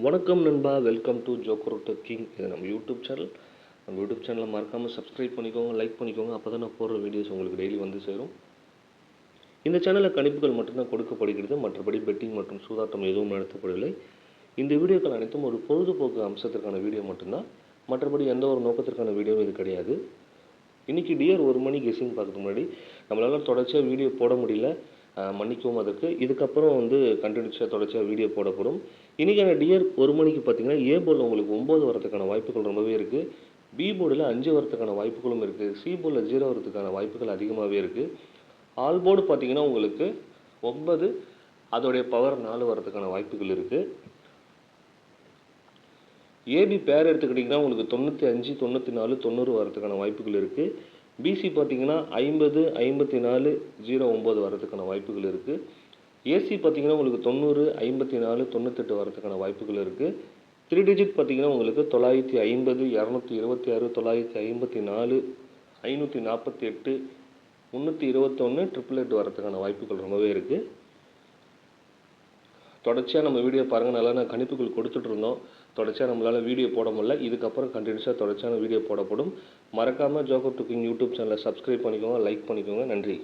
வணக்கம் நண்பா welcome to joker king இது நம்ம யூடியூப் சேனல் நம்ம யூடியூப் சேனலை மறக்காமல் சப்ஸ்கிரைப் பண்ணிக்கோங்க லைக் பண்ணிக்கோங்க. அப்போ தான் நான் போடுற வீடியோஸ் உங்களுக்கு டெய்லி வந்து சேரும். இந்த சேனலில் கணிப்புகள் மட்டும்தான் கொடுக்கப்படுகிறது. மற்றபடி பெட்டிங் மற்றும் சூதாட்டம் எதுவும் நடத்தப்படவில்லை. இந்த வீடியோக்கள் அனைத்தும் ஒரு பொழுதுபோக்கு அம்சத்திற்கான வீடியோ மட்டும்தான். மற்றபடி எந்த ஒரு நோக்கத்திற்கான வீடியோவும் இது கிடையாது. இன்றைக்கி டியர் ஒரு மணி கெஸ்ஸிங் பார்க்கறதுக்கு முன்னாடி நம்மளால் தொடர்ச்சியாக வீடியோ போட முடியல. மன்னிக்கவும் அதற்கு. இதுக்கப்புறம் வந்து கண்டினியூஸாக தொடர்ச்சியாக வீடியோ போடப்படும். இன்றைக்கான டியர் ஒரு மணிக்கு பார்த்தீங்கன்னா ஏ போர்டில் உங்களுக்கு ஒம்பது வரதுக்கான வாய்ப்புகள் ரொம்பவே இருக்குது பி போர்டில் அஞ்சு வரதுக்கான வாய்ப்புகளும் இருக்குது சி போர்டில் ஜீரோ வரதுக்கான வாய்ப்புகள் அதிகமாகவே இருக்குது ஆல் போர்டு பார்த்தீங்கன்னா உங்களுக்கு ஒன்பது அதோடைய பவர் நாலு வரதுக்கான வாய்ப்புகள் இருக்குது ஏபி பேர் எடுத்துக்கிட்டிங்கன்னா உங்களுக்கு தொண்ணூற்றி அஞ்சு தொண்ணூற்றி நாலு தொண்ணூறு வரதுக்கான வாய்ப்புகள் இருக்குது பிசி பார்த்தீங்கன்னா ஐம்பது ஐம்பத்தி நாலு ஜீரோ ஒம்பது வரதுக்கான வாய்ப்புகள் இருக்குது ஏசி பார்த்தீங்கன்னா உங்களுக்கு தொண்ணூறு ஐம்பத்தி நாலு தொண்ணூத்தெட்டு வரதுக்கான வாய்ப்புகள் இருக்குது த்ரீ டிஜிட் பார்த்தீங்கன்னா உங்களுக்கு தொள்ளாயிரத்தி ஐம்பது இரநூத்தி இருபத்தி ஆறு தொள்ளாயிரத்தி ஐம்பத்தி நாலு ஐநூற்றி நாற்பத்தி எட்டு முந்நூற்றி இருபத்தொன்று ட்ரிபிள் எட்டு வரதுக்கான வாய்ப்புகள் ரொம்பவே இருக்குது தொடர்ச்சியாக நம்ம வீடியோ பாருங்கள் நல்லா நான் கணிப்புகள் கொடுத்துட்டு இருந்தோம். தொடர்ச்சியாக நம்மளால் வீடியோ போட முடியல. இதுக்கப்புறம் கண்டினியூஸாக தொடர்ச்சியான வீடியோ போடப்படும். மறக்காமல் ஜோக்கர் டுக்கிங் யூடியூப் சேனலை சப்ஸ்கிரைப் பண்ணிக்கோங்க லைக் பண்ணிக்கோங்க. நன்றி.